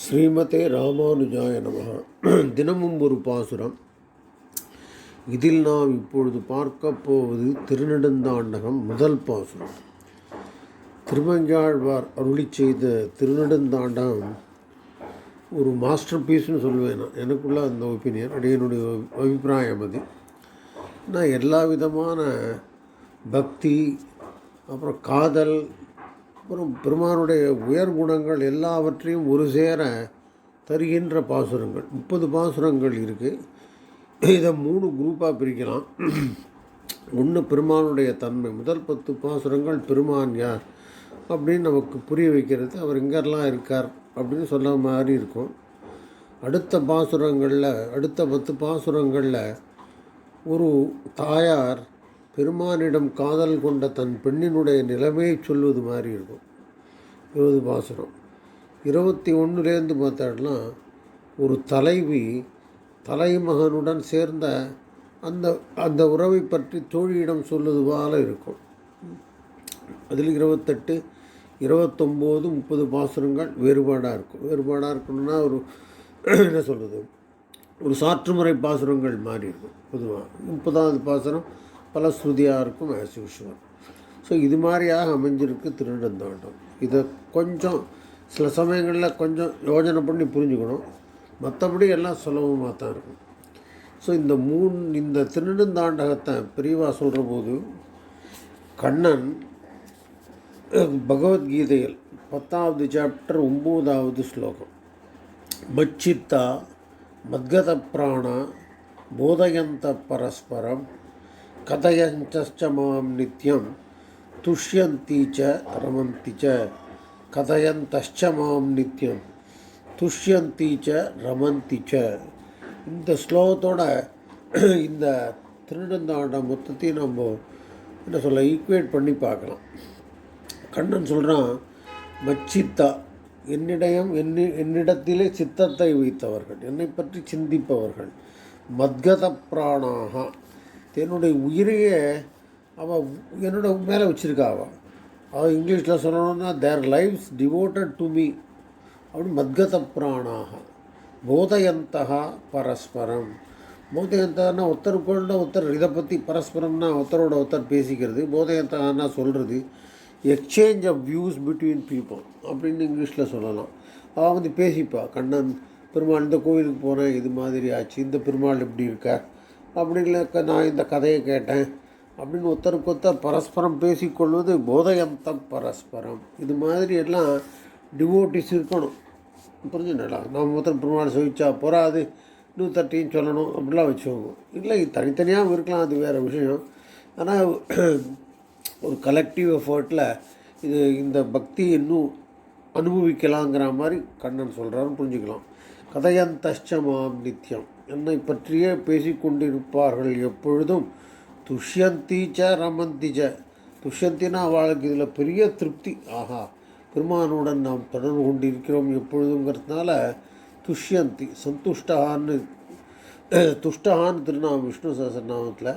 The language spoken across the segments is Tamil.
ஸ்ரீமதே ராமானுஜாய நமः தினமும் ஒரு பாசுரம். இதில் நாம் இப்பொழுது பார்க்க போவது திருநெடுந்தாண்டகம் முதல் பாசுரம். திருமஞ்சாழ்வார் அருளி செய்த திருநெடுந்தாண்டகம் ஒரு மாஸ்டர் பீஸ்னு சொல்லுவேன் நான். எனக்குள்ள அந்த ஒப்பீனியன் என்னுடைய அபிப்பிராயம் அது. நான் எல்லா விதமான பக்தி அப்புறம் காதல் அப்புறம் பெருமானுடைய உயர் குணங்கள் எல்லாவற்றையும் ஒரு சேர தருகின்ற பாசுரங்கள். முப்பது பாசுரங்கள் இருக்குது இதை மூணு குரூப்பாக பிரிக்கலாம். ஒன்று பெருமானுடைய தன்மை. முதல் பத்து பாசுரங்கள் பெருமான் யார் அப்படின்னு நமக்கு புரிய வைக்கிறது. அவர் எங்கெல்லாம் இருக்கார் அப்படின்னு சொல்ல மாதிரி இருக்கும். அடுத்த பாசுரங்களில் அடுத்த பத்து பாசுரங்களில் ஒரு தாயார் பெருமானிடம் காதல் கொண்ட தன் பெண்ணினுடைய நிலைமையை சொல்வது மாதிரி இருக்கும். இருபது பாசனம் இருபத்தி ஒன்றுலேருந்து பார்த்தாடலாம் ஒரு தலைவி தலைமகனுடன் சேர்ந்த அந்த அந்த உறவை பற்றி தோழியிடம் சொல்லுவது போல இருக்கும். அதில் இருபத்தெட்டு இருபத்தொம்போது முப்பது பாசனங்கள் வேறுபாடாக இருக்கும். வேறுபாடாக இருக்கணும்னா ஒரு என்ன சொல்கிறது ஒரு சாற்றுமுறை பாசுரங்கள் மாறி இருக்கும் பொதுவாக முப்பதாவது பாசுரம் பலஸ்ருதியாருக்கும் இருக்கும் ஆஸ் யூஷுவல் ஸோ இது மாதிரியாக அமைஞ்சிருக்கு திருநெடுந்தாண்டம் இதை கொஞ்சம் சில சமயங்களில் கொஞ்சம் யோஜனை பண்ணி புரிஞ்சுக்கணும். மற்றபடி எல்லாம் சுலபமாக தான் இருக்கும். ஸோ இந்த மூணு இந்த திருநெடுந்தாண்டகத்தை பிரிவா சொல்கிற போது கண்ணன் பகவத்கீதையில் பத்தாவது சாப்டர் ஒம்போதாவது ஸ்லோகம். மச்சித்தா மத்கத பிராண போதயந்த பரஸ்பரம் கதயஞ்ச மாம் நித்யம் துஷ்யந்தி ச ரமந்தி ச கதயந்தச்ச மாம் நித்யம் துஷ்யந்தி ச ரமந்தி ச இந்த ஸ்லோகத்தோட இந்த திருநந்தாண்டம் மொத்தத்தையும் நம்ம என்ன சொல்ல ஈக்குவேட் பண்ணி பார்க்கலாம். கண்ணன் சொல்கிறான் மச்சித்தா என்னிடம் என்னி என்னிடத்திலே சித்தத்தை வைத்தவர்கள் என்னை பற்றி சிந்திப்பவர்கள் மத்கத பிராணாக என்னுடைய உயிரையே அவள் என்னோட மேலே வச்சுருக்கா அவள் அவள் இங்கிலீஷில் சொல்லணும்னா their life's devoted to me அப்படின்னு மத்கத புராணாக. போதயந்தகா பரஸ்பரம். போதயந்தகன்னா ஒருத்தருக்குள்ள ஒருத்தர் இதை பற்றி பரஸ்பரம்னா ஒருத்தரோட ஒருத்தர் பேசிக்கிறது. போதயந்தகன்னா சொல்கிறது exchange of views between people அப்படின்னு இங்கிலீஷில் சொல்லலாம். அவள் வந்து பேசிப்பா. கண்ணன் பெருமாள் இந்த கோவிலுக்கு போகிறேன் இது மாதிரி ஆச்சு. இந்த பெருமாள் எப்படி இருக்கார்? அப்படின்னு நான் இந்த கதையை கேட்டேன். அப்படின்னு ஒருத்தருக்கு ஒருத்தர் பரஸ்பரம் பேசிக்கொள்வது போதயந்தம் பரஸ்பரம். இது மாதிரி எல்லாம் டிவோட்டிஸ் இருக்கணும். புரிஞ்சுனடா நம்ம ஒருத்தர் பெருமாள் சொல்லிச்சா போகாது இன்னும் தட்டியும் சொல்லணும் அப்படிலாம் வச்சுக்கோங்க. இல்லை தனித்தனியாகவும் இருக்கலாம் அது வேறு விஷயம். ஆனால் ஒரு கலெக்டிவ் எஃபர்ட்டில் இது இந்த பக்தி இன்னும் அனுபவிக்கலாங்கிற மாதிரி கண்ணன் சொல்கிறான்னு புரிஞ்சுக்கலாம். கதையந்தஷ்டமாம் நித்தியம் என்னை பற்றியே பேசிக்கொண்டிருப்பார்கள் எப்பொழுதும். துஷ்யந்தீச்ச ச துஷ்யந்தினா அவளுக்கு இதில் பெரிய திருப்தி. ஆஹா பெருமானுடன் நாம் தொடர்பு கொண்டிருக்கிறோம் எப்பொழுதுங்கிறதுனால துஷ்யந்தி சந்துஷ்டகான்னு துஷ்டகான்னு திருநாம விஷ்ணு சஹஸ்ரநாமத்தில்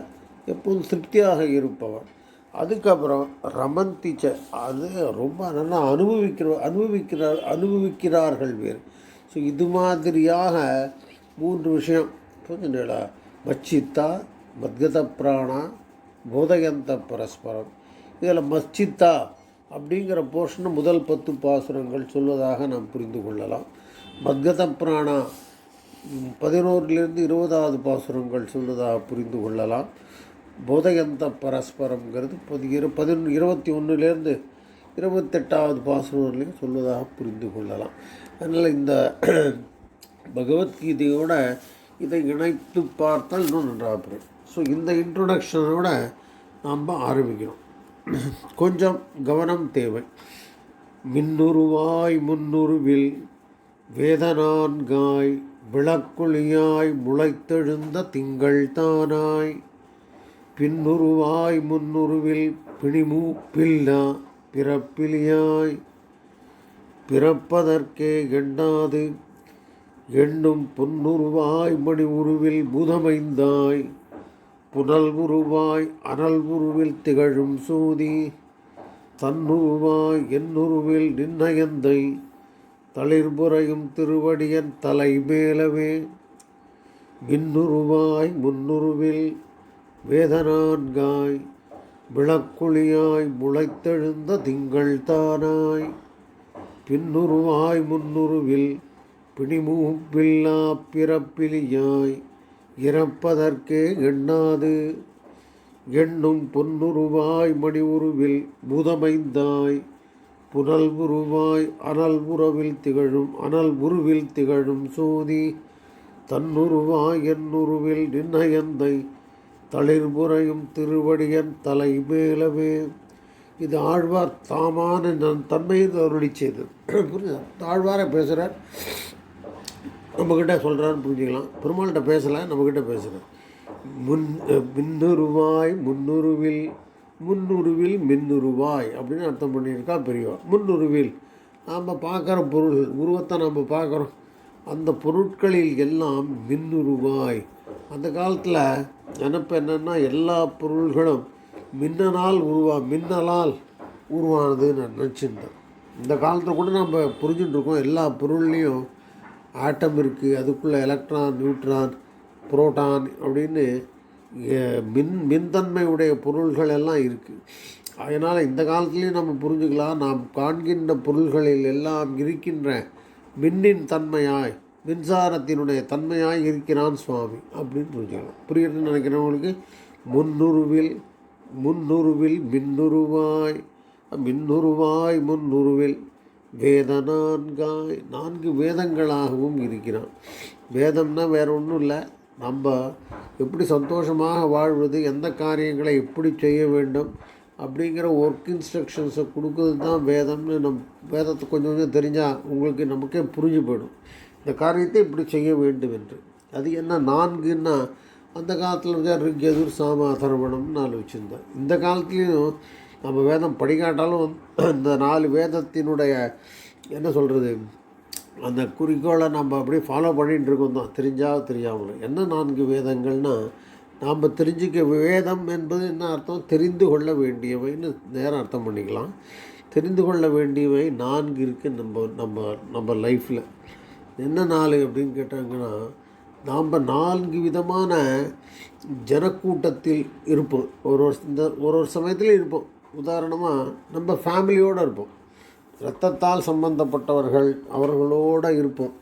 எப்போதும் திருப்தியாக இருப்பவன். அதுக்கப்புறம் ரமந்திச்ச அது ரொம்ப நல்லா அனுபவிக்கிற அனுபவிக்கிறார் அனுபவிக்கிறார்கள் வேறு. ஸோ இது மாதிரியாக மூன்று விஷயம். புரிஞ்சுங்களா மச்சித்தா மத்கத பிராணா போதயந்த பரஸ்பரம். இதில் மச்சித்தா அப்படிங்கிற போர்ஷன் முதல் பத்து பாசுரங்கள் சொல்வதாக நாம் புரிந்து கொள்ளலாம். மத்கத பிராணா பதினோருலேருந்து இருபதாவது பாசுரங்கள் சொல்வதாக புரிந்து கொள்ளலாம். போதயந்த பரஸ்பரம்ங்கிறது பதி இரு பதினொன்று இருபத்தி ஒன்றுலேருந்து இருபத்தெட்டாவது பாசுரங்களையும் சொல்வதாக புரிந்து கொள்ளலாம். அதனால் இந்த பகவத்கீதையோட இதை இணைத்து பார்த்தால் இன்னும் நன்றாக புரியும். ஸோ இந்த இன்ட்ரொடக்ஷனோட நாம் ஆரம்பிக்கிறோம். கொஞ்சம் கவனம் தேவை. மின்னுருவாய் முன்னுருவில் வேதனான்காய் விளக்குழியாய் முளைத்தெழுந்த திங்கள் தானாய். பின்னுருவாய் முன்னுருவில் பிணிமூப்பில்லா பிறப்பிலியாய். பிறப்பதற்கே எண்ணாது எண்ணும் புன்னுருவாய் மணி உருவில் புதமைந்தாய் புனல் உருவாய் அனல் உருவில் திகழும் சூதி. தன்னுருவாய் என்னுருவில் நின்னயந்தை. தளிர்புறையும் திருவடியன் தலை மேலவே மின்னுருவாய் முன்னுருவில் வேதனான்காய். விளக்குழியாய் முளைத்தெழுந்த திங்கள் தானாய். பின்னுருவாய் முன்னுருவில் பிணிமூப்பில்லா பிறப்பிலியாய் இறப்பதற்கே எண்ணாது. எண்ணும் பொன்னுருவாய் மணி உருவில் புதமைந்தாய். புனல் உருவாய் அனல் உறவில் திகழும் அனல் உருவில் திகழும் சோதி. தன்னுருவாய் என்னுருவில் நின்னயந்தை தளிர்புறையும் திருவடியன் தலை மேலவே இது ஆழ்வார் தாமான நன் தன்மையை அருளி செய்தது. புரியுது? ஆழ்வாரை பேசுகிறார் நம்மக்கிட்ட சொல்கிறான்னு புரிஞ்சுக்கலாம். பெருமாள்கிட்ட பேசலை நம்மக்கிட்ட பேசுகிறேன் முன் மின்னுருவாய் முன்னுருவில் முன்னுருவில் மின்னுருவாய் அப்படின்னு அர்த்தம் பண்ணியிருக்கா பெரியவா. முன்னுருவில். நாம் பார்க்குற பொருள் உருவத்தை நம்ம பார்க்குறோம். அந்த பொருட்களில் எல்லாம் மின்னுருவாய். அந்த காலத்தில் நினப்பு என்னென்னா எல்லா பொருள்களும் மின்னனால் உருவா மின்னலால் உருவானதுன்னு நான் நினச்சிருந்தேன். இந்த காலத்தில் கூட நம்ம புரிஞ்சுட்டு இருக்கோம் எல்லா பொருள்லேயும் ஆட்டம் இருக்குது அதுக்குள்ளே எலக்ட்ரான் நியூட்ரான் புரோட்டான் அப்படின்னு மின் மின்தன்மை உடைய பொருள்கள் எல்லாம் இருக்குது அதனால் இந்த காலத்துலேயும் நம்ம புரிஞ்சுக்கலாம். நாம் காண்கின்ற பொருள்களில் எல்லாம் இருக்கின்ற மின்னின் தன்மையாய் மின்சாரத்தினுடைய தன்மையாய் இருக்கிறான் சுவாமி அப்படின்னு புரிஞ்சுக்கலாம். புரியுதுன்னு நினைக்கிறவங்களுக்கு முன்னுருவில் முன்னுருவில் மின்னுருவாய் மின்னுருவாய் முன்னுருவில் வேத நான்காய் நான்கு வேதங்களாகவும் இருக்கிறான். வேதம்னா வேற ஒன்றும் இல்லை. நம்ம எப்படி சந்தோஷமாக வாழ்வது எந்த காரியங்களை எப்படி செய்ய வேண்டும் அப்படிங்கிற ஒர்க் இன்ஸ்ட்ரக்ஷன்ஸை கொடுக்கறது தான் வேதம்னு நம் வேதத்தை கொஞ்சம் கொஞ்சம் தெரிஞ்சால் உங்களுக்கு நமக்கே புரிஞ்சு போயிடும். இந்த காரியத்தை இப்படி செய்ய வேண்டும் என்று. அது என்ன நான்குன்னா அந்த காலத்தில் இருக்க ரிக்யதுர் சாம அதர்வணம் நான் வச்சுருந்தேன். இந்த காலத்துலேயும் நம்ம வேதம் படிக்காட்டாலும் இந்த நாலு வேதத்தினுடைய என்ன சொல்கிறது அந்த குறிக்கோளை நம்ம அப்படியே ஃபாலோ பண்ணிகிட்டு இருக்கோம் தான். தெரிஞ்சால் தெரியாமல் என்ன நான்கு வேதங்கள்னா நாம் தெரிஞ்சுக்க வேதம் என்பது என்ன அர்த்தம்? தெரிந்து கொள்ள வேண்டியவைன்னு நேரம் அர்த்தம் பண்ணிக்கலாம். தெரிந்து கொள்ள வேண்டியவை நான்கு இருக்குது நம்ம நம்ம நம்ம லைஃப்பில் என்ன நாலு அப்படின்னு கேட்டாங்கன்னா நாம் நான்கு விதமான ஜனக்கூட்டத்தில் இருப்போம். ஒரு ஒரு இந்த ஒரு ஒரு சமயத்தில் இருப்போம். உதாரணமாக நம்ம ஃபேமிலியோடு இருப்போம். இரத்தத்தால் சம்பந்தப்பட்டவர்கள் அவர்களோடு இருப்போம்.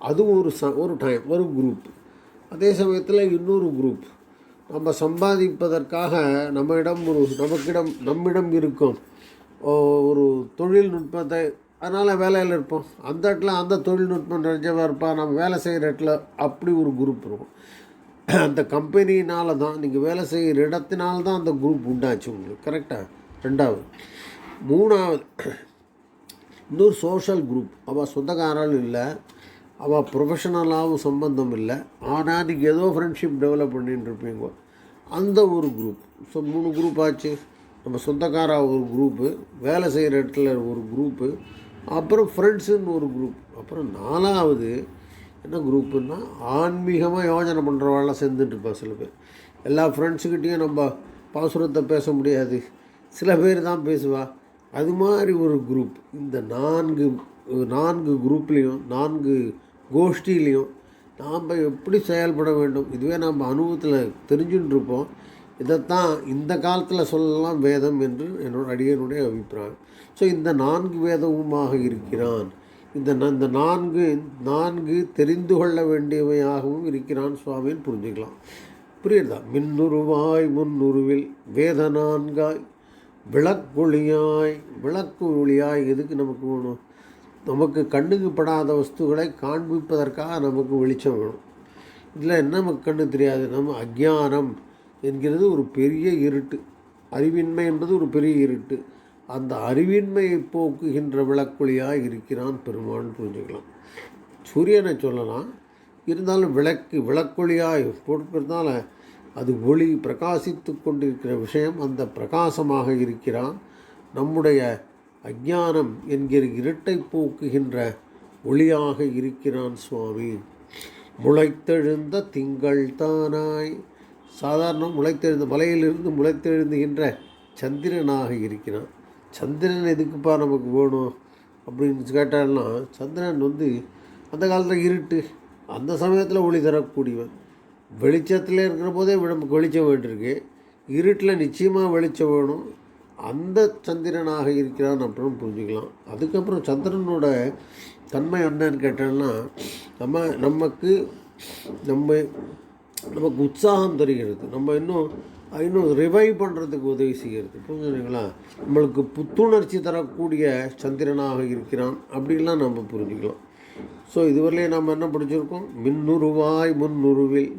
அது ஒரு ச ஒரு டைம் ஒரு குரூப் அதே சமயத்தில் இன்னொரு குரூப் நம்ம சம்பாதிப்பதற்காக நம்மிடம் ஒரு நமக்கிடம் நம்மிடம் இருக்கும் ஒரு தொழில்நுட்பத்தை அதனால் வேலையில் இருப்போம். அந்த இடத்துல அந்த தொழில்நுட்பம் நிறைஞ்சவா இருப்பா நம்ம வேலை செய்கிற இடத்துல அப்படி ஒரு குரூப் இருக்கும். அந்த கம்பெனினால தான் நீங்கள் வேலை செய்கிற இடத்தினால தான் அந்த குரூப் உண்டாச்சு உங்களுக்கு கரெக்டாக ரெண்டாவது. மூணாவது இன்னொரு சோஷியல் குரூப் அவள் சொந்தக்காரன் இல்லை. அவள் ப்ரொஃபஷனலாகவும் சம்பந்தம் இல்லை. ஆனால் அதுக்கு ஏதோ ஃப்ரெண்ட்ஷிப் டெவலப் பண்ணிட்டு இருப்பீங்க. அந்த ஒரு குரூப் ஸோ மூணு குரூப் ஆச்சு. நம்ம சொந்தக்காரா ஒரு குரூப்பு வேலை செய்கிற இடத்துல ஒரு குரூப்பு அப்புறம் ஃப்ரெண்ட்ஸுன்னு ஒரு குரூப் அப்புறம் நாலாவது என்ன குரூப்புன்னா ஆன்மீகமாக யோஜனை பண்ணுறவாள்லாம் சேர்ந்துட்டு இருப்பா சில பேர். எல்லா ஃப்ரெண்ட்ஸுக்கிட்டேயும் நம்ம பாசுரத்தை பேச முடியாது. சில பேர் தான் பேசுவா. அது மாதிரி ஒரு குரூப் இந்த நான்கு நான்கு குரூப்லேயும் நான்கு கோஷ்டிலையும் நாம் எப்படி செயல்பட வேண்டும்? இதுவே நம்ம அனுபவத்தில் தெரிஞ்சுட்டு இருப்போம். இதைத்தான் இந்த காலத்தில் சொல்லலாம் வேதம் என்று என்னோட அடியனுடைய அபிப்பிராயம். ஸோ இந்த நான்கு வேதமுமாக இருக்கிறான். இந்த ந- இந்த நான்கு நான்கு தெரிந்து கொள்ள வேண்டியவையாகவும் இருக்கிறான் சுவாமின்னு புரிஞ்சுக்கலாம். புரியுதா? மின்னுருவாய் முன்னுருவில் வேத நான்காய். விளக்கொளியாய் விளக்கு ஒளியாய் எதுக்கு நமக்கு வேணும்? நமக்கு கண்ணுக்கு படாத வஸ்துக்களை காண்பிப்பதற்காக நமக்கு வெளிச்சம் வேணும். இதில் என்ன நமக்கு கண்ணு தெரியாது? நம்ம அஜ்ஞானம் என்கிறது ஒரு பெரிய இருட்டு. அறிவின்மை என்பது ஒரு பெரிய இருட்டு. அந்த அறிவின்மையை போக்குகின்ற விளக்கொளியாக இருக்கிறான் பெருமான் புரிஞ்சுக்கலாம். சூரியனை சொல்லலாம். இருந்தாலும் விளக்கு விளக்கொளியாய் போட்டுக்கிறதுனால அது ஒளி பிரகாசித்து கொண்டிருக்கிற விஷயம் அந்த பிரகாசமாக இருக்கிறான். நம்முடைய அஜ்ஞானம் என்கிற இருட்டை போக்குகின்ற ஒளியாக இருக்கிறான் சுவாமி. முளைத்தெழுந்த திங்கள் தானாய். சாதாரணம் முளைத்தெழுந்த மலையிலிருந்து முளைத்தெழுந்துகின்ற சந்திரனாக இருக்கிறான். சந்திரன் எதுக்குப்பா நமக்கு வேணும் அப்படின்னு கேட்டால்னா சந்திரன் வந்து அந்த காலத்தில் இருட்டு அந்த சமயத்தில் ஒளி தரக்கூடியவன். வெளிச்சத்தில் இருக்கிற போதே நமக்கு வெளிச்சம் வேண்டியிருக்கு. இருட்டில் நிச்சயமாக வெளிச்சம் வேணும். அந்த சந்திரனாக இருக்கிறான் அப்படின்னு புரிஞ்சுக்கலாம். அதுக்கப்புறம் சந்திரனோட தன்மை என்னன்னு கேட்டோம்னா நம்ம நமக்கு நம்ம நமக்கு உற்சாகம் தருகிறது. நம்ம இன்னும் இன்னும் ரிவைவ் பண்ணுறதுக்கு உதவி செய்கிறது. புரிஞ்சுங்களா நம்மளுக்கு புத்துணர்ச்சி தரக்கூடிய சந்திரனாக இருக்கிறான் அப்படின்லாம் நம்ம புரிஞ்சுக்கலாம். ஸோ இதுவரையிலே நம்ம என்ன படிச்சிருக்கோம்? மின்னுருவாய் முன்னுருவில்.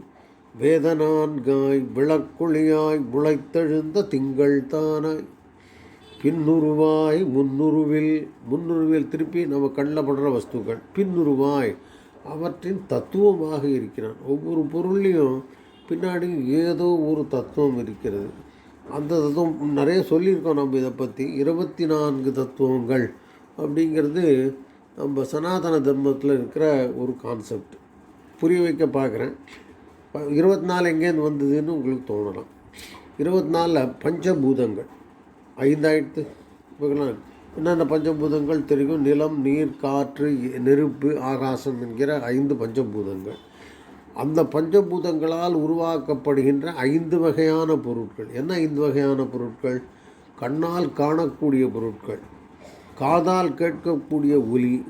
வேதனான்காய் விளக்குழியாய் முளைத்தெழுந்த திங்கள் தானாய். பின்னுருவாய் முன்னுருவில் முன்னுருவில் திருப்பி நம்ம கண்ணில் படுற வஸ்துக்கள் பின்னுருவாய் அவற்றின் தத்துவமாக இருக்கிறான். ஒவ்வொரு பொருள்லையும் பின்னாடி ஏதோ ஒரு தத்துவம் இருக்கிறது. அந்த தத்துவம் நிறைய சொல்லியிருக்கோம் நம்ம இதை பற்றி இருபத்தி நான்கு தத்துவங்கள் அப்படிங்கிறது நம்ம சனாதன தர்மத்தில் இருக்கிற ஒரு கான்செப்ட் புரிய வைக்க பார்க்குறேன். இருபத்தி நாலு எங்கேருந்து வந்ததுன்னு உங்களுக்கு தோணலாம். இருபத்தி நாலில் பஞ்சபூதங்கள். ஐந்தாயிரத்து இவங்கெல்லாம் என்னென்ன பஞ்சபூதங்கள் தெரியும்? நிலம் நீர் காற்று நெருப்பு ஆகாசம் என்கிற ஐந்து பஞ்சபூதங்கள். அந்த பஞ்சபூதங்களால் உருவாக்கப்படுகின்ற ஐந்து வகையான பொருட்கள். என்ன ஐந்து வகையான பொருட்கள்? கண்ணால் காணக்கூடிய பொருட்கள். காதால் கேட்கக்கூடிய ஒலி.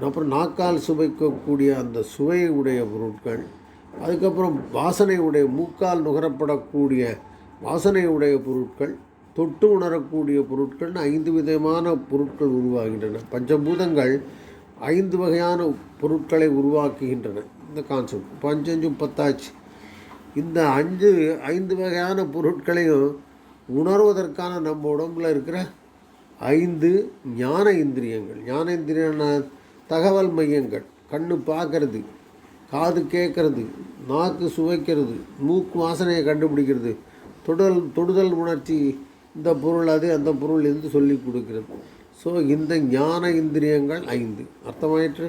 அப்புறம் நாக்கால் சுவைக்கக்கூடிய அந்த சுவையுடைய பொருட்கள். அதுக்கப்புறம் வாசனை உடைய மூக்கால் நுகரப்படக்கூடிய வாசனை உடைய பொருட்கள் தொட்டு உணரக்கூடிய பொருட்கள்னு ஐந்து விதமான பொருட்கள் உருவாகின்றன. பஞ்சபூதங்கள் ஐந்து வகையான பொருட்களை உருவாக்குகின்றன. இந்த கான்செப்ட் பஞ்சஞ்சு பத்தாச்சு. இந்த அஞ்சு ஐந்து வகையான பொருட்களையும் உணர்வதற்கான நம்ம உடம்புல இருக்கிற ஐந்து ஞான இந்திரியங்கள். ஞான இந்திரியான தகவல் மையங்கள். கண்ணு பார்க்கறது. காது கேட்கறது நாக்கு சுவைக்கிறது மூக்கு வாசனையை கண்டுபிடிக்கிறது. தொடல் தொடுதல் உணர்ச்சி இந்த பொருள் அது அந்த பொருள் என்று சொல்லி கொடுக்கிறது. ஸோ இந்த ஞான இந்திரியங்கள் ஐந்து. அர்த்தமாயிற்று?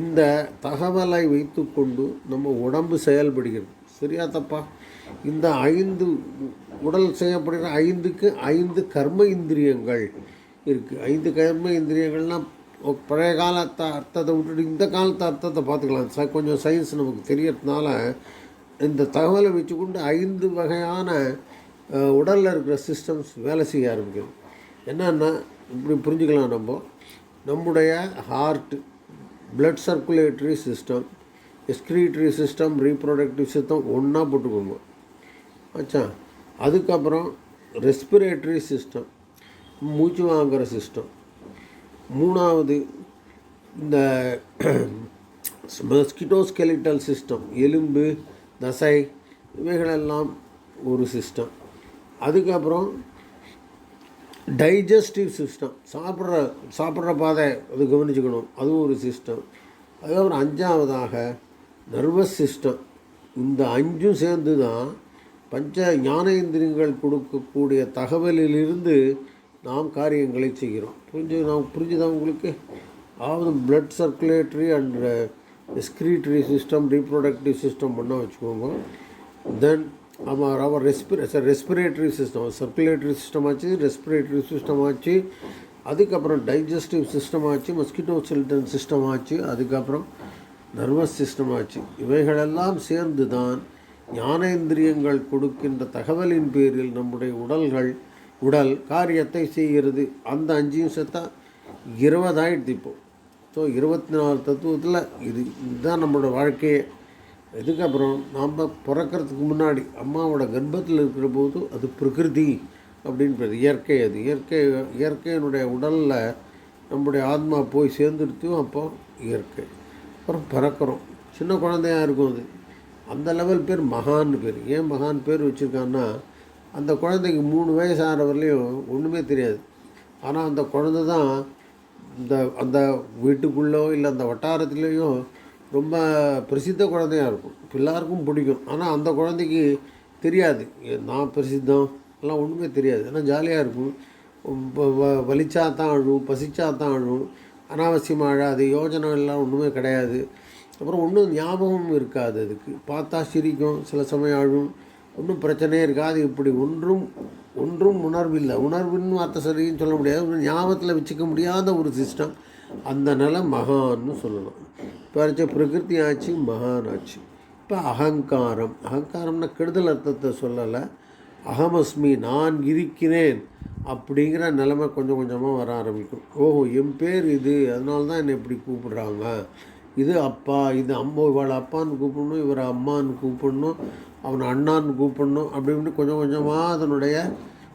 இந்த தகவலை வைத்துக்கொண்டு நம்ம உடம்பு செயல்படுகிறது. சரியா தப்பா? இந்த ஐந்து உடல் செய்யப்படுகிற ஐந்துக்கு ஐந்து கர்ம இந்திரியங்கள் இருக்குது ஐந்து கர்ம இந்திரியங்கள்னால் பழைய காலத்தை அர்த்தத்தை விட்டுட்டு இந்த காலத்து அர்த்தத்தை பார்த்துக்கலாம். ச கொஞ்சம் சயின்ஸ் நமக்கு தெரியறதுனால இந்த தகவலை வச்சுக்கொண்டு ஐந்து வகையான உடலில் இருக்கிற சிஸ்டம்ஸ் வேலை செய்ய ஆரம்பிக்கிறது என்னென்னா இப்படி புரிஞ்சுக்கலாம் நம்ம. நம்முடைய heart blood circulatory system excretory system reproductive system ஒன்றா போட்டுக்கோங்க. ஆச்சா அதுக்கப்புறம் ரெஸ்பிரேட்டரி சிஸ்டம் மூச்சு வாங்குகிற சிஸ்டம் மூணாவது இந்த மஸ்கிட்டோஸ்கெலிட்டல் சிஸ்டம் எலும்பு தசை இவைகளெல்லாம் ஒரு சிஸ்டம் அதுக்கப்புறம் டைஜஸ்டிவ் சிஸ்டம் சாப்பிட்ற சாப்பிட்ற பாதை அது கவனிச்சுக்கணும். அதுவும் ஒரு சிஸ்டம் அதுக்கப்புறம் அஞ்சாவதாக நர்வஸ் சிஸ்டம் இந்த அஞ்சும் சேர்ந்து தான் பஞ்ச ஞானேந்திரியங்கள் கொடுக்கக்கூடிய தகவலிலிருந்து நாம் காரியங்களை செய்கிறோம். புரிஞ்சு? நாம் புரிஞ்சுதான் உங்களுக்கு? அதாவது blood circulatory and excretory system reproductive system பண்ணால் வச்சுக்கோங்க. தென் அவர் அவர் respire respiratory system circulatory system ஆச்சு ரெஸ்பிரேட்டரி சிஸ்டம் ஆச்சு அதுக்கப்புறம் டைஜஸ்டிவ் சிஸ்டம் ஆச்சு மஸ்கிட்டோ சில்டன் சிஸ்டம் ஆச்சு அதுக்கப்புறம் நர்வஸ் சிஸ்டம் ஆச்சு. இவைகளெல்லாம் சேர்ந்து தான் ஞானேந்திரியங்கள் கொடுக்கின்ற தகவலின் பேரில் நம்முடைய உடல்கள் உடல் காரியத்தை செய்கிறது. அந்த அஞ்சையும் சேர்த்தா இருபதாயிடுது இப்போது ஸோ இருபத்தி நாலு தத்துவத்தில் இது இதுதான் நம்மளோட வாழ்க்கையே. இதுக்கப்புறம் நாம் பிறக்கிறதுக்கு முன்னாடி அம்மாவோட கர்ப்பத்தில் இருக்கிற போது அது பிரகிருதி அப்படின்றது இயற்கை அது. இயற்கை இயற்கையினுடைய உடலில் நம்முடைய ஆத்மா போய் சேர்ந்துடுத்தும் அப்போ இயற்கை. அப்புறம் பிறக்கிறோம். சின்ன குழந்தையாக இருக்கும் அது. அந்த லெவல் பேர் மகான் பேர். ஏன் மகான் பேர் வச்சுருக்கான்னா அந்த குழந்தைக்கு மூணு வயசு ஆகிற வரலையும் ஒன்றுமே தெரியாது. ஆனால் அந்த குழந்தை தான் இந்த அந்த வீட்டுக்குள்ளோ இல்லை அந்த வட்டாரத்துலேயும் ரொம்ப பிரசித்த குழந்தையாக இருக்கும். எல்லாருக்கும் பிடிக்கும். ஆனால் அந்த குழந்தைக்கு தெரியாது. நான் பிரசித்தம்? எல்லாம் ஒன்றுமே தெரியாது. ஏன்னா ஜாலியாக இருக்கும். வலிச்சா தான் அழும் பசிச்சா தான் அழும் அனாவசியமாக அழாது யோஜனை எல்லாம் ஒன்றுமே கிடையாது. அப்புறம் ஒன்றும் ஞாபகமும் இருக்காது. அதுக்கு பார்த்தா சிரிக்கும். சில சமயம் அழும். ஒன்றும் பிரச்சனையே இருக்காது. இப்படி ஒன்றும் ஒன்றும் உணர்வில்லை. உணர்வுன்னு வார்த்தை சரின்னு சொல்ல முடியாது. ஞாபகத்தில் வச்சுக்க முடியாத ஒரு சிஸ்டம் அந்த நிலை மகான்னு சொல்லலாம். இப்போ பிரகிருதி ஆச்சு மகான் ஆச்சு. இப்போ அகங்காரம். அகங்காரம்னா கெடுதல் அர்த்தத்தை சொல்லலை. அகமஸ்மி நான் இருக்கிறேன் அப்படிங்கிற நிலைமை கொஞ்சம் கொஞ்சமாக வர ஆரம்பிக்கும். ஓஹோ என் பேர் இது. அதனால தான் என்னை இப்படி கூப்பிடுறாங்க. இது அப்பா இது அம்மா இவளை அப்பான்னு கூப்பிடணும் இவரை அம்மான்னு கூப்பிடணும். அவனை அண்ணான்னு கூப்பிடணும் அப்படின்னு கொஞ்சம் கொஞ்சமாக அதனுடைய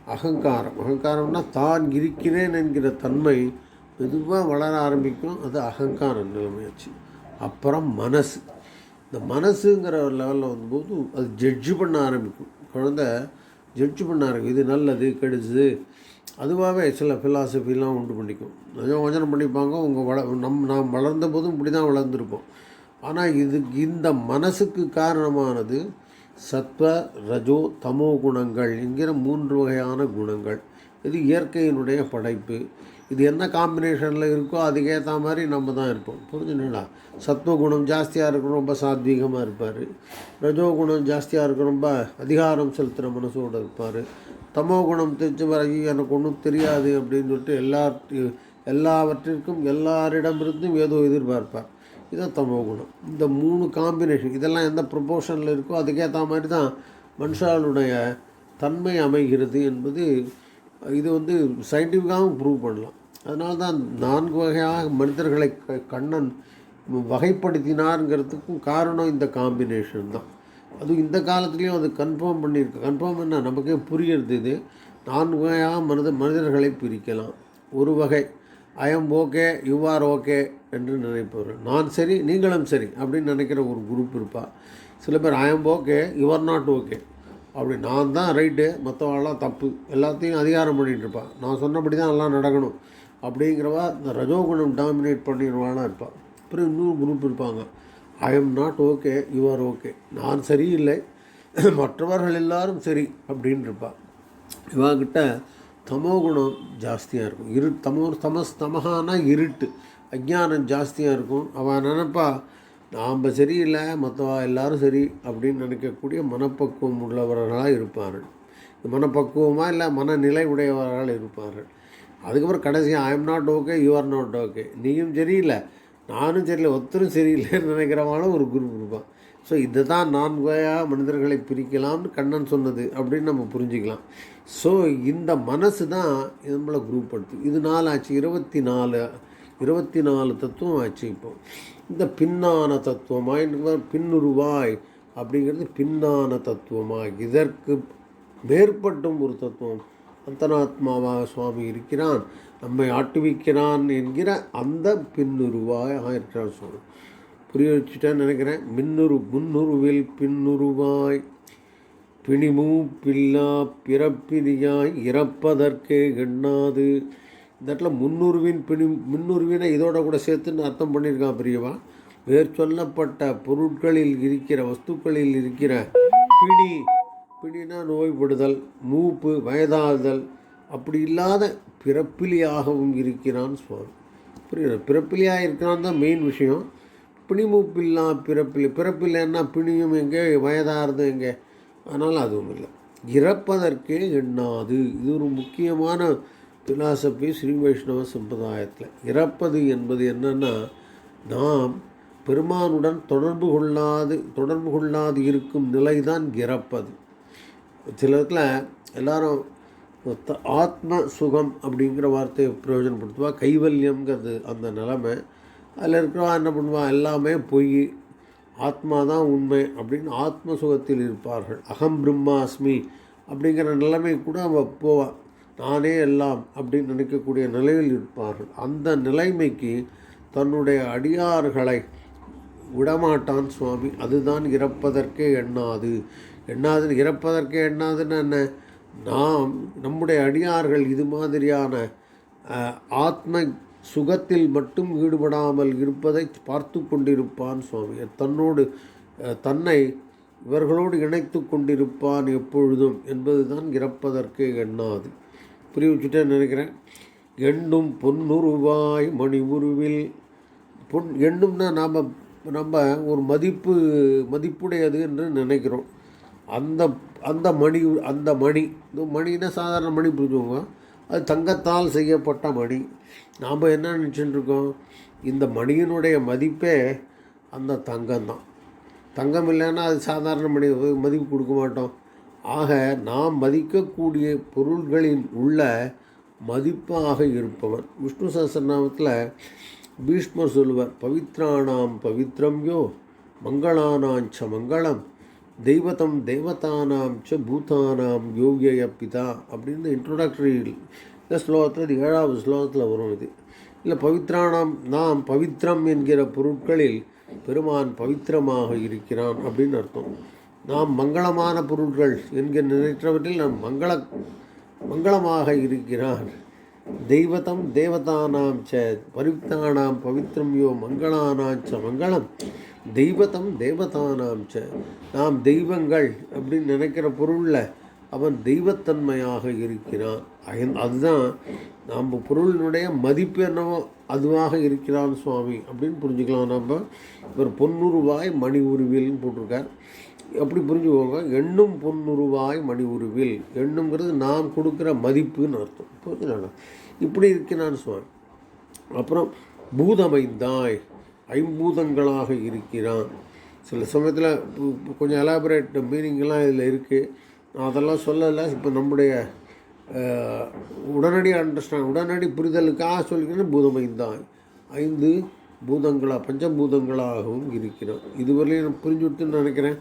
அகங்காரம். அகங்காரம்னா தான் இருக்கிறேன் என்கிற தன்மை மெதுவாக வளர ஆரம்பிக்கும். அது அகங்கார நிலைமையாச்சு. அப்புறம் மனசு. இந்த மனசுங்கிற ஒரு லெவலில் வந்தபோது அது ஜட்ஜு பண்ண ஆரம்பிக்கும். குழந்த ஜட்ஜு பண்ண ஆரம்பிக்கும். இது நல்லது கெடுது. அதுவாகவே சில ஃபிலாசபிலாம் உண்டு பண்ணிக்கும். கொஞ்சம் கொஞ்சம் பண்ணிப்பாங்க. உங்கள் வள நம் நாம் வளர்ந்த போதும் இப்படி தான் வளர்ந்துருப்போம். ஆனால் இது இந்த மனசுக்கு காரணமானது சத்வ ரஜோ தமோ குணங்கள் என்கிற மூன்று வகையான குணங்கள். இது இயற்கையினுடைய படைப்பு. இது என்ன காம்பினேஷனில் இருக்கோ அதுக்கேற்ற மாதிரி நம்ம தான் இருப்போம். புரிஞ்சுங்களா சத்வகுணம் ஜாஸ்தியாக இருக்கிற ரொம்ப சாத்வீகமாக இருப்பார். ரஜோகுணம் ஜாஸ்தியாக இருக்கிற ரொம்ப அதிகாரம் செலுத்துகிற மனசோடு இருப்பார். தமோ குணம் தெரிஞ்ச பிறகு எனக்கு ஒன்றும் தெரியாது அப்படின்னு சொல்லிட்டு எல்லா எல்லாவற்றிற்கும் எல்லாரிடமிருந்தும் ஏதோ எதிர்பார்ப்பார். இதுதான் தமோ குணம் இந்த மூணு காம்பினேஷன் இதெல்லாம் எந்த ப்ரொபோஷனில் இருக்கோ அதுக்கேற்ற மாதிரி தான் மனுஷாளுடைய தன்மை அமைகிறது என்பது இது வந்து சயின்டிஃபிக்காகவும் ப்ரூவ் பண்ணலாம். அதனால தான் நான்கு வகையாக மனிதர்களை க கண்ணன் வகைப்படுத்தினாருங்கிறதுக்கும் காரணம் இந்த காம்பினேஷன் தான். அதுவும் இந்த காலத்துலேயும் அது கன்ஃபார்ம் பண்ணியிருக்கு கன்ஃபார்ம் என்ன நமக்கே புரியுறது இது. நான்கு வகையாக மனித மனிதர்களை பிரிக்கலாம். ஒரு வகை I'm okay you are okay என்று நினைப்பவர். நான் சரி நீங்களும் சரி அப்படின்னு நினைக்கிற ஒரு குரூப் இருப்பாள் சில பேர் I'm okay you are not okay அப்படி நான் தான் ரைட்டு மற்றவங்களாம் தப்பு. எல்லாத்தையும் அதிகாரம் பண்ணிகிட்டு இருப்பாள் நான் சொன்னபடி தான் எல்லாம் நடக்கணும். அப்படிங்கிறவா இந்த ரஜோகுணம் டாமினேட் பண்ணிடுவாளாம் இருப்பாள் அப்புறம் இன்னொரு குரூப் இருப்பாங்க. I am not okay you are okay நான் சரியில்லை மற்றவர்கள் எல்லாரும் சரி அப்படின்னு இருப்பாள் இவாகிட்ட தமோ குணம் ஜாஸ்தியாக இருக்கும். இரு தமோ தமஸ் தமகானா இருட்டு. அஜ்ஞானம் ஜாஸ்தியாக இருக்கும். அவன் நினப்பா நாம் சரியில்லை மற்றவா எல்லாரும் சரி அப்படின்னு நினைக்கக்கூடிய மனப்பக்குவம் உள்ளவர்களாக இருப்பார்கள். மனப்பக்குவமாக இல்லை மனநிலை உடையவர்களாக இருப்பார்கள். அதுக்கப்புறம் கடைசியாக I am not okay you are not okay நீயும் சரியில்லை நானும் சரியில்லை ஒருத்தரும் சரியில்லைன்னு நினைக்கிறவங்களும் ஒரு குரூப் இருப்பான் ஸோ இதை தான் நான்கையாக மனிதர்களை பிரிக்கலாம்னு கண்ணன் சொன்னது அப்படின்னு நம்ம புரிஞ்சுக்கலாம். ஸோ இந்த மனசு தான் நம்மளை குரூப் படுத்து இது நாலு ஆச்சு இருபத்தி நாலு இருபத்தி நாலு தத்துவம் ஆச்சு இப்போ. இந்த பின்னான தத்துவமாய் பின்னுருவாய் அப்படிங்கிறது பின்னான தத்துவமாய். இதற்கு மேற்பட்டும் ஒரு தத்துவம். அந்தனாத்மாவாக சுவாமி இருக்கிறான். நம்மை ஆட்டுவிக்கிறான் என்கிற அந்த பின்னுருவாய் இருக்கிறான் சுவாமி. புரிய வச்சுட்டேன்னு நினைக்கிறேன். மின்னுரு முன்னுருவில் பின்னுருவாய். பிணிமூ பில்லா பிறப்பினியாய் இறப்பதற்கே எண்ணாது. இந்த இடத்துல முன்னுருவின் பிணி முன்னுருவினை இதோட கூட சேர்த்துன்னு அர்த்தம் பண்ணியிருக்கான் பெரியவா? வேர் சொல்லப்பட்ட பொருட்களில் இருக்கிற வஸ்துக்களில் இருக்கிற பிணி பிணினா நோய்படுதல் மூப்பு வயதாகுதல் அப்படி இல்லாத பிறப்பிலியாகவும் இருக்கிறான் சுவாமி புரியுது? பிறப்பிலியாக இருக்கிறான் தான் மெயின் விஷயம். பிணிமூப்பில்லா பிறப்பில் பிறப்பில்லைன்னா பிணியும் எங்கே? வயதாகிறது எங்கே? அதனால் அதுவும் இல்லை. இறப்பதற்கே எண்ணாது. இது ஒரு முக்கியமான பிலாசபி ஸ்ரீ வைஷ்ணவ சம்பிரதாயத்தில். இறப்பது என்பது என்னென்னா நாம் பெருமானுடன் தொடர்பு கொள்ளாது தொடர்பு கொள்ளாது இருக்கும் நிலை தான் இறப்பது. சில இடத்துல எல்லாரும் ஆத்ம சுகம் அப்படிங்கிற வார்த்தையை பிரயோஜனப்படுத்துவா. கைவல்யம்ங்கிறது அந்த நிலமை. அதில் இருக்கிறவா என்ன பண்ணுவான்? எல்லாமே பொய் ஆத்மா தான் உண்மை அப்படின்னு ஆத்ம சுகத்தில் இருப்பார்கள். அகம் பிரம்மாஸ்மி அப்படிங்கிற நிலைமை கூட அவள் போவான் நானே எல்லாம் அப்படின்னு நினைக்கக்கூடிய நிலையில் இருப்பார்கள். அந்த நிலைமைக்கு தன்னுடைய அடியார்களை விடமாட்டான் சுவாமி. அதுதான் இறப்பதற்கே எண்ணாது. எண்ணாதுன்னு இறப்பதற்கே எண்ணாதுன்னு என்ன? நாம் நம்முடைய அடியார்கள் இது மாதிரியான ஆத்ம சுகத்தில் மட்டும் ஈடுபடாமல் இருப்பதை பார்த்து கொண்டிருப்பான் சுவாமி. தன்னோடு தன்னை இவர்களோடு இணைத்து கொண்டிருப்பான் எப்பொழுதும் என்பது தான் இறப்பதற்கே எண்ணாது. புரிய வச்சுட்டே நினைக்கிறேன். எண்ணும் பொன்னுருவாய் மணி உருவில் பொன் எண்ணும்னா நாம் நம்ம ஒரு மதிப்பு மதிப்புடையது என்று நினைக்கிறோம். அந்த அந்த மணி அந்த மணி இந்த மணின்னா சாதாரண மணி புரிஞ்சுக்கோங்க. அது தங்கத்தால் செய்யப்பட்ட மணி. நாம் என்ன நினச்சிட்டு இருக்கோம் இந்த மணியினுடைய மதிப்பே அந்த தங்கம்தான். தங்கம் இல்லைன்னா அது சாதாரண மணி மதிப்பு கொடுக்க மாட்டோம். ஆக நாம் மதிக்கக்கூடிய பொருள்களின் உள்ள மதிப்பாக இருப்பவன். விஷ்ணு சஹசிரநாமத்தில் பீஷ்மர் சொல்லுவர் பவித்ராணாம் பவித்ரம் யோ மங்களானாஞ்ச மங்களம். தெய்வதம் தெய்வத்தானாம் ச பூதானாம் யோகிய பிதா அப்படின்னு இன்ட்ரோடக்டரி இந்த ஸ்லோகத்தில் இது ஏழாவது ஸ்லோகத்தில் வரும் இது. இல்லை பவித்ரானாம் நாம் பவித்ரம் என்கிற பொருட்களில் பெருமான் பவித்திரமாக இருக்கிறான் அப்படின்னு அர்த்தம். நாம் மங்களமான பொருட்கள் என்கிற நினைக்கிறவற்றில் நாம் மங்கள மங்களமாக இருக்கிறான் தெய்வதம் தேவதானாம் ச பவித்தானாம் பவித்ரம் யோ மங்களானாம் ச மங்களம். தெய்வத்தம் தேவதானாம் ச. நாம் தெய்வங்கள் அப்படின்னு நினைக்கிற பொருளில் அவன் தெய்வத்தன்மையாக இருக்கிறான். அயன்- அதுதான் நாம் பொருளினுடைய மதிப்பு என்னவோ அதுவாக இருக்கிறான் சுவாமி அப்படின்னு புரிஞ்சுக்கலாம் நம்ம. இவர் பொன்னுருவாய் மணி உருவில்னு போட்டிருக்கார். அப்படி புரிஞ்சுக்கோங்க எண்ணும் பொன்னுருவாய் மணி உருவில் எண்ணுங்கிறது நாம் கொடுக்குற மதிப்புன்னு அர்த்தம். புரிஞ்சுக்கலாம் இப்படி இருக்கிறான் சுவாமி. அப்புறம் பூதமைந்தாய். ஐம்பூதங்களாக இருக்கிறான். சில சமயத்தில் கொஞ்சம் எலாபரேட் மீனிங்லாம் இதில் இருக்குது நான் அதெல்லாம் சொல்லலை. இப்போ நம்முடைய உடனடி அண்டர்ஸ்டாண்ட் உடனடி புரிதலுக்காக சொல்லிக்கிறது பூதம் ஐந்தான் ஐந்து பூதங்களா பஞ்சபூதங்களாகவும் இருக்கிறான். இதுவரையிலும் நான் புரிஞ்சு விட்டுன்னு நினைக்கிறேன்.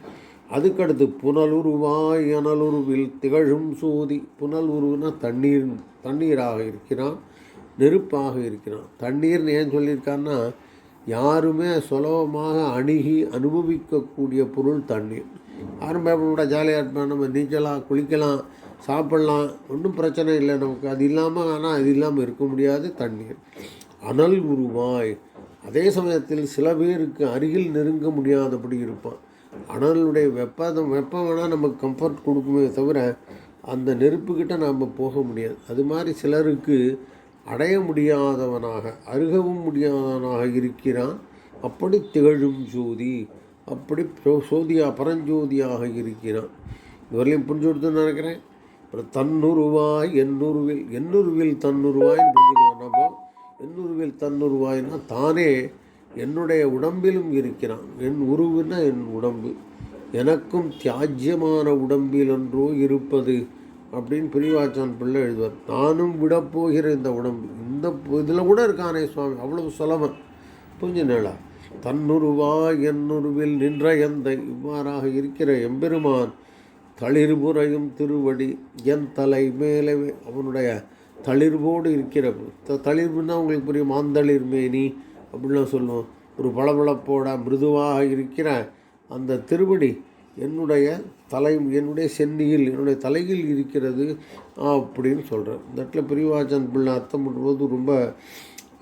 அதுக்கடுத்து புனலுருவாய் அனலுருவில் திகழும் சூதி. புனல் உருவுனா தண்ணீர் தண்ணீராக இருக்கிறான். நெருப்பாக இருக்கிறான். தண்ணீர்னு ஏன் சொல்லியிருக்கான்னா யாருமே சுலபமாக அணுகி அனுபவிக்கக்கூடிய பொருள் தண்ணீர். யாரும் ஜாலியாக இருப்பேன் நம்ம நீச்சலாம் குளிக்கலாம் சாப்பிட்லாம் ஒன்றும் பிரச்சனை இல்லை நமக்கு. அது இல்லாமல் ஆனால் அது இல்லாமல் இருக்க முடியாது தண்ணீர். அனல் உருவாய். அதே சமயத்தில் சில பேருக்கு அருகில் நெருங்க முடியாதபடி இருப்பான். அனலுடைய வெப்பம் வெப்பம் வேணால் நமக்கு கம்ஃபர்ட் கொடுக்குமே தவிர அந்த நெருப்புக்கிட்ட நாம் போக முடியாது. அது மாதிரி சிலருக்கு அடைய முடியாதவனாக அருகவும் முடியாதவனாக இருக்கிறான். அப்படி திகழும் ஜோதி அப்படி சோதியா பரஞ்சோதியாக இருக்கிறான். இவரையும் புரிஞ்சு கொடுத்துன்னு நினைக்கிறேன். அப்புறம் தன்னுருவாய் எண்ணுருவில் எண்ணுருவில் தன்னுருவாய்னு புரிஞ்சுக்கலாம். நம்ம எண்ணுருவில் தன்னுருவாய்னா தானே என்னுடைய உடம்பிலும் இருக்கிறான். என் உருவுன்னா என் உடம்பு. எனக்கும் தியாஜ்யமான உடம்பில் என்றோ இருப்பது அப்படின்னு பிரிவாச்சான் பிள்ளை எழுதுவார். நானும் விடப்போகிற இந்த உடம்பு. இந்த இதில் கூட இருக்கானே சுவாமி அவ்வளவு சுலபம். புரிஞ்சுனேளா தன்னுருவா என்னுருவில் நின்ற எந்த இவ்வாறாக இருக்கிற எம்பெருமான் தளிர்புறையும் திருவடி என் தலை மேலே அவனுடைய தளிர்வோடு இருக்கிற த- தளிர்வுன்னா உங்களுக்கு புரியும் மாந்தளிர் மேனி அப்படின்லாம் சொல்லுவோம். ஒரு பளபளப்போட மிருதுவாக இருக்கிற அந்த திருவடி என்னுடைய தலை என்னுடைய சென்னியில் என்னுடைய தலையில் இருக்கிறது அப்படின்னு சொல்கிறேன் இந்த இடத்துல பிரிவாச்சன் பிள்ளை அர்த்தம் பண்ணும்போது ரொம்ப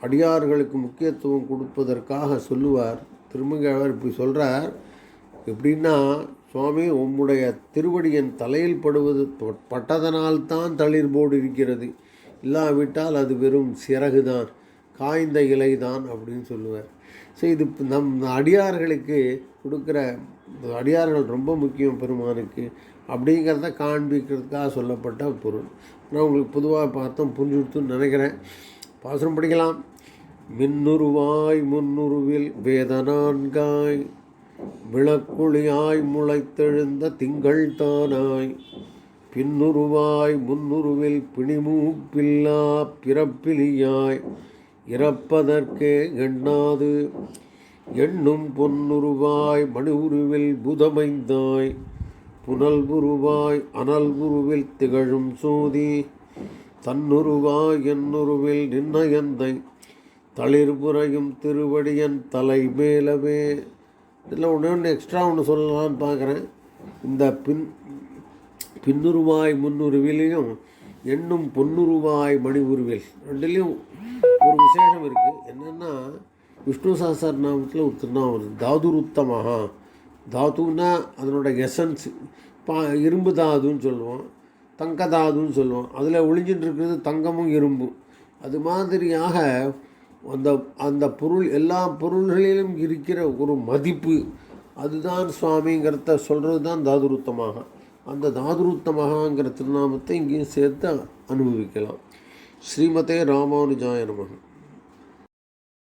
அடியார்களுக்கு முக்கியத்துவம் கொடுப்பதற்காக சொல்லுவார். திருமங்கையாளர் இப்படி சொல்கிறார் எப்படின்னா சுவாமி உம்முடைய திருவடி என் தலையில் படுவது பட்டதனால்தான் தளிர் போடு இருக்கிறது. இல்லாவிட்டால் அது வெறும் சிறகுதான் காய்ந்த இலைதான் அப்படின்னு சொல்லுவார். ஸோ இது நம் அடியார்களுக்கு கொடுக்குற அடியார்கள் ரொம்ப முக்கியம் பெருமானுக்கு. அப்படிங்கிறத காண்பிக்கிறதுக்காக சொல்லப்பட்ட பொருள். நான் உங்களுக்கு பொதுவாக பார்த்தோம் புரிஞ்சுடுத்துன்னு நினைக்கிறேன். பாசனம் படிக்கலாம். மின்னுருவாய் முன்னுருவில் வேதனான்காய் விளக்குழியாய் முளைத்தெழுந்த திங்கள் தானாய். பின்னுருவாய் முன்னுருவில் பிணிமூப்பில்லா பிறப்பிலியாய் இறப்பதற்கே எண்ணாது. எண்ணும் பொன்னுருவாய் மணி உருவில் புதமைந்தாய் புனல் உருவாய் அனல் உருவில் திகழும் சோதி தன்னுருவாய் என்னுருவில் நின்னயந்தை தளிர்புறையும் திருவடியன் தலை மேலவே. இதில் ஒன்று ஒன்று எக்ஸ்ட்ரா ஒன்று சொல்லலாம்னு பார்க்குறேன். இந்த பின் பின்னுருவாய் முன்னுருவிலையும் எண்ணும் பொன்னுருவாய் மணி உருவில் ரெண்டுலேயும் ஒரு விசேஷம் இருக்குது என்னென்னா விஷ்ணு நாமத்தில் ஒரு திருநாமம் வருது. தாதுருத்தமஹா. தாதுன்னா அதனோட எசன்ஸ் பா இரும்பு தாதுன்னு சொல்லுவோம். தங்க தாதுன்னு சொல்லுவோம். அதில் ஒளிஞ்சின்னு இருக்கிறது தங்கமும் இரும்பும் அது மாதிரியாக அந்த அந்த பொருள் எல்லா பொருள்களிலும் இருக்கிற ஒரு மதிப்பு அதுதான் சுவாமிங்கிறத சொல்கிறது தான் தாதுருத்தமாக அந்த தாதுருத்தமாகங்கிற திருநாமத்தை இங்கேயும் சேர்த்து அனுபவிக்கலாம். ஸ்ரீமதே ராமானுஜாய நமகன்